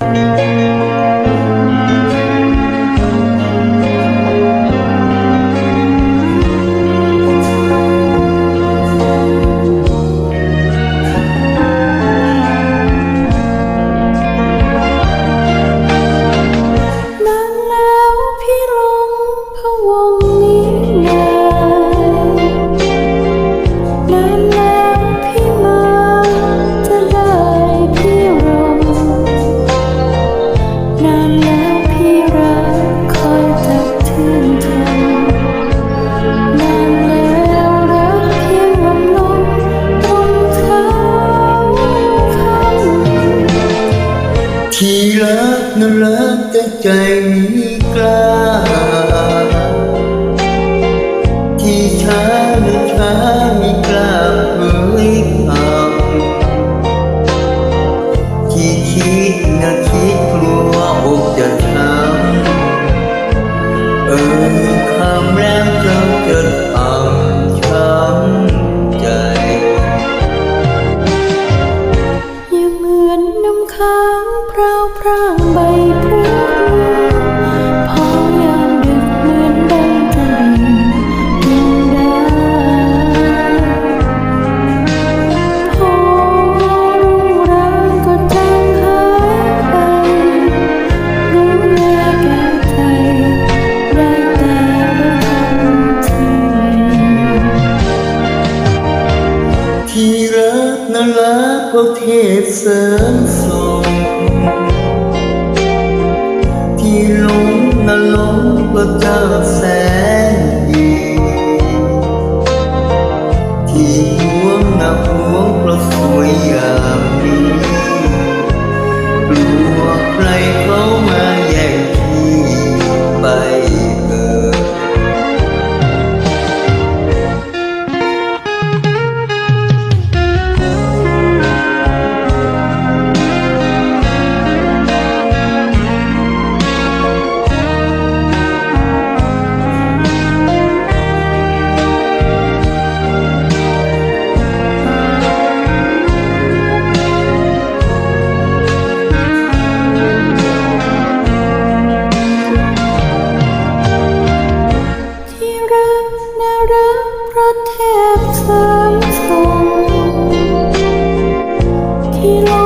น นานแล้วพี่รักคอยตักเตือนเธอนานแล้วรักเพี่รมลงตรงเท้าคำที่รักนั้นรักแต่ใจมีกล้า ค้างพราพร่างใบพฤกษ์พอยาดเหมือนดังตะลิงกินได้พอรุ่งรางก็จางหายไปรู้แลแก่ใจได้แต่ระทำทีที่รักนั้นรักเพระเทพเสริมส่ง ที่หลงนั้นหลงเพราะเจอแสนดีที่ห่วงนะห่วงเพราะสวยอย่างนี้กลัวใครเขามาแย่งที่ไป you know